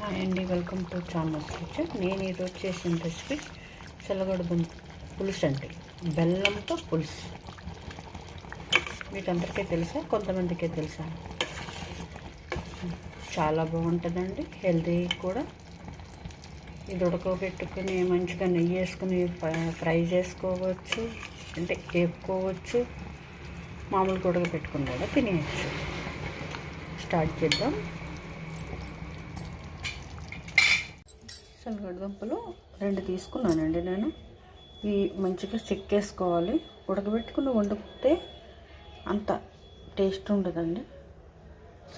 Hi అండి welcome to చామస్ kitchen. నేను ఈరోజు చేసిన రెసిపీ సెలగడదుం పులుసు అండి. బెల్లంతో పులుసు. మీకు అందరికీ తెలుసా? కొంతమందికే తెలుసా? చాలా బాగుంటుందండి. హెల్తీ కూడా. ఇది ఉడకబెట్టుకుని మంచిగా నెయ్యి వేసుకుని ఫ్రై- ఫ్రై చేసుకోవచ్చు. అంటే వేపుకోవచ్చు. మామూలుగా ఉడకబెట్టుకుని కూడా తినేయచ్చు. స్టార్ట్ చేద్దాం. శనగడ్డ దుంపలు రెండు తీసుకున్నానండి నేను. ఇవి మంచిగా చెక్కేసుకోవాలి ఉడకబెట్టుకుని వండుకుంటే అంత టేస్ట్ ఉండదండి.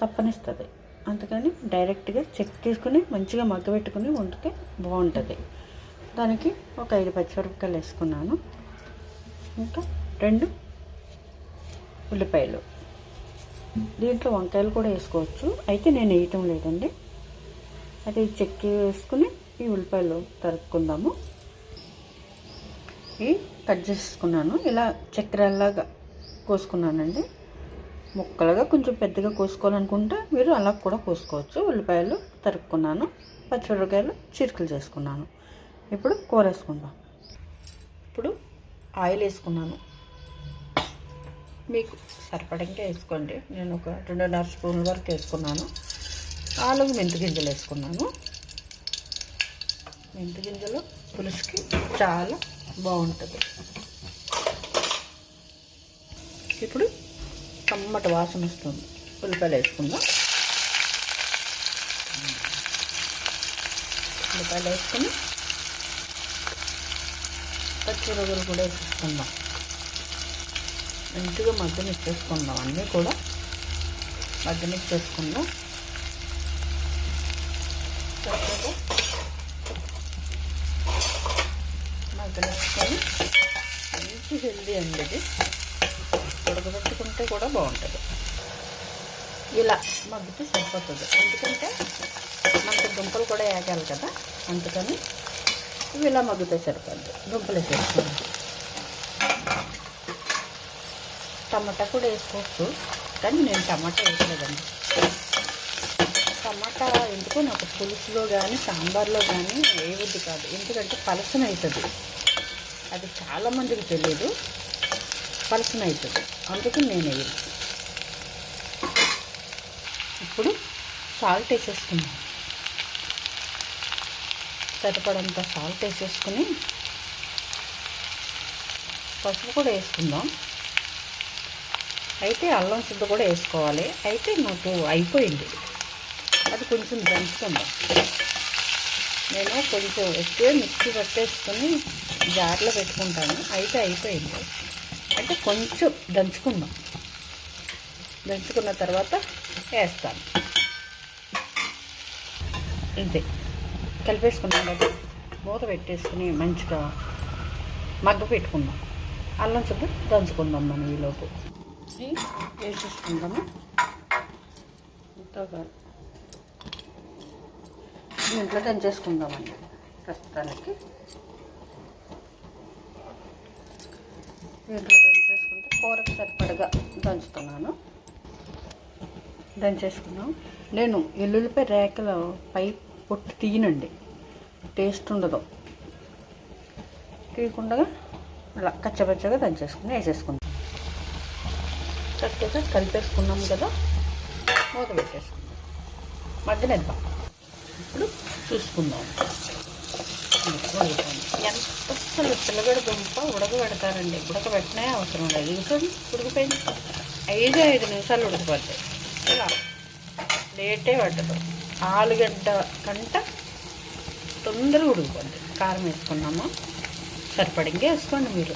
సప్పనిస్తుంది. అందుకని డైరెక్ట్గా చెక్కేసుకుని మంచిగా మగ్గబెట్టుకుని వండితే బాగుంటుంది. దానికి ఒక ఐదు పచ్చిమిరపకాయలు వేసుకున్నాను. ఇంకా రెండు ఉల్లిపాయలు. దీంట్లో వంకాయలు కూడా వేసుకోవచ్చు. అయితే నేను వేయటం లేదండి. అది చెక్కి వేసుకుని ఈ ఉల్లిపాయలు తరుక్కుందాము. ఇవి కట్ చేసుకున్నాను. ఇలా చక్కెరలాగా కోసుకున్నానండి. ముక్కలుగా కొంచెం పెద్దగా కోసుకోవాలనుకుంటే మీరు అలా కూడా కోసుకోవచ్చు. ఉల్లిపాయలు తరుక్కున్నాను. పచ్చిమిరపకాయలు చిరుకులు చేసుకున్నాను. ఇప్పుడు కూర వేసుకుందాం. ఇప్పుడు ఆయిల్ వేసుకున్నాను. మీకు సరిపడంగా వేసుకోండి. నేను ఒక రెండున్నర స్పూన్ల వరకు వేసుకున్నాను. నాలుగు మెంతి గింజలు వేసుకున్నాను. మెంతి గింజలు పులుసుకి చాలా బాగుంటుంది. ఇప్పుడు కమ్మటి వాసన వస్తుంది. ఉల్లిపాయలు వేసుకుందాం. ఉల్లిపాయలు వేసుకుని పచ్చిరొగలు కూడా వేసేసుకుందాం. మంచిగా మగ్గనిచ్చేసుకుందాం అన్నీ కూడా మగ్గనిచ్చేసుకుందాం ఇచ్చేసుకుందాం. మంచి హెల్దీ అండి ఇది ఉడకబెట్టుకుంటే కూడా బాగుంటుంది. ఇలా మగ్గితే సరిపోతుంది. ఎందుకంటే మనకి దుంపలు కూడా వేగాలి కదా అందుకని ఇవి ఇలా మగ్గితే సరిపోద్ది దుంపలు వేసేసుకోండి టమాటా కూడా వేసుకోవచ్చు కానీ నేను టమాటా వేయలేదండి టమాటా ఎందుకో నాకు పులుసులో కానీ సాంబార్లో కానీ వేయవద్దు కాదు. ఎందుకంటే పలసన అవుతుంది అది చాలామందికి తెలియదు పలసన అవుతుంది అందుకు నేను వేయను. ఇప్పుడు సాల్ట్ వేసేసుకున్నాను సరిపడంత సాల్ట్ వేసేసుకుని పసుపు కూడా వేసుకుందాం. అయితే అల్లం సుద్ద కూడా వేసుకోవాలి. అయితే నాకు అయిపోయింది. అది కొంచెం దంచుకుందాం. నేను కొంచెం ఎక్కువ మిక్సీ పట్టేసుకొని జార్లో పెట్టుకుంటాను. అయితే అయిపోయింది. అంటే కొంచెం దంచుకుందాం. దంచుకున్న తర్వాత వేస్తాను. ఇంతే కలిపేసుకున్నాం కదా. మూత పెట్టేసుకుని మంచిగా మగ్గ పెట్టుకుందాం. అల్లం చుట్టూ దంచుకుందాం మనం ఈలోపు ఇది వేసేసుకుందాము. ఇంతగా ఇంట్లో దంచేసుకుందామండి. ప్రస్తుతానికి. దీంట్లో దంచేసుకుంటే కూరకు సరిపడగా దంచుతున్నాను. దంచేసుకున్నాం నేను ఎల్లుల్లిపై రేకలు పై పొట్టు తీయనండి. టేస్ట్ ఉండదు. తీయకుండా అలా కచ్చపచ్చగా దంచేసుకుని వేసేసుకుందాం. చక్కగా కలిపేసుకున్నాం కదా. మూత పెట్టేసుకుందాం. మగ్గనిద్దాం ఇప్పుడు చూసుకుందాం. ఎంత అసలు పిల్లగడ దుంప ఉడకబెడతారండి. ఉడకబెట్టినే అవసరం లేదు. ఇంకోటి ఉడికిపోయింది. ఐదు ఐదు నిమిషాలు ఉడికిపోతాయి. ఇలా లేటే పట్టదు. ఆలుగడ్డ కంట తొందరగా ఉడికిపోద్ది. కారం వేసుకున్నామా? సరిపడింగే వేసుకోండి మీరు.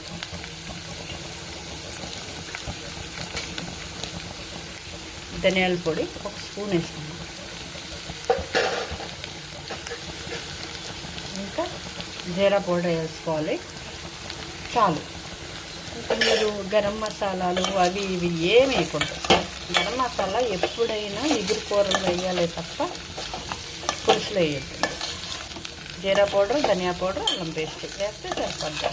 ధనియాల పొడి ఒక స్పూన్ వేసుకున్నాం ఇంకా జీరా పౌడర్ వేసుకోవాలి. చాలు. మీరు గరం మసాలాలు అవి ఇవి ఏమి వేయకూడదు. గరం మసాలా ఎప్పుడైనా ఎగురు కూరలు వేయాలి తప్ప పులుసులో వేయద్దు. జీరా పౌడర్ ధనియా పౌడర్ అల్లం పేస్ట్ వేస్తే సరిపడ్డా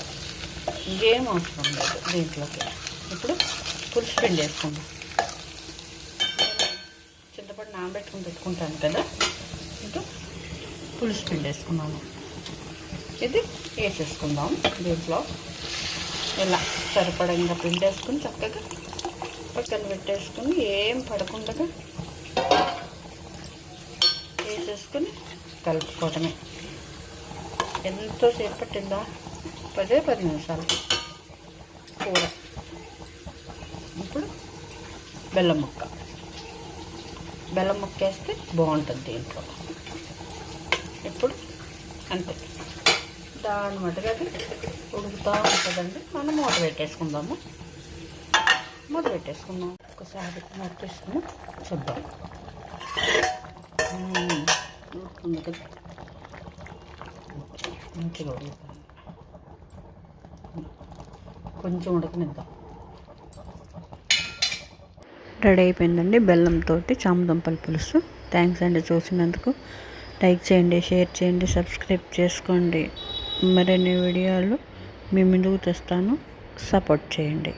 ఇంకేం అవసరం లేదు దీంట్లోకి. ఇప్పుడు పులుసు పిండి వేసుకుందాం. చింతపండు నానబెట్టుకుని పెట్టుకుంటాను కదా. ఇంకా పులుసు పిండి వేసుకున్నాను ఇది వేసేసుకుందాం దీంట్లో. ఇలా సరిపడంగా పిండేసుకుని చక్కగా పక్కన పెట్టేసుకుని ఏం పడకుండా వేసేసుకుని కలుపుకోవటమే. ఎంతోసేపు పట్టిందా పదే పది నిమిషాలు కూర. ఇప్పుడు బెల్లం ముక్క. బెల్లం ముక్క వేస్తే బాగుంటుంది దీంట్లో. ఇప్పుడు అంతే. ఉడుకుతా అనమాట అది ఉడుకుతూ ఉంటుందండి. మనం మూత పెట్టేసుకుందాము. మూత పెట్టేసుకుందాం. ఒకసారి మూత తీసుకుని చూద్దాం. మ్మ్. ఉడుకుతుంది కదా. మంచిగా ఉడుకుతాం కొంచెం ఉడకనిద్దాం. రెడీ అయిపోయిందండి బెల్లంతో చామదుంపల పులుసు. థ్యాంక్స్ అండి చూసినందుకు. లైక్ చేయండి షేర్ చేయండి సబ్స్క్రైబ్ చేసుకోండి. మరిన్ని వీడియోలు మీ ముందుకు తెస్తాను. సపోర్ట్ చేయండి.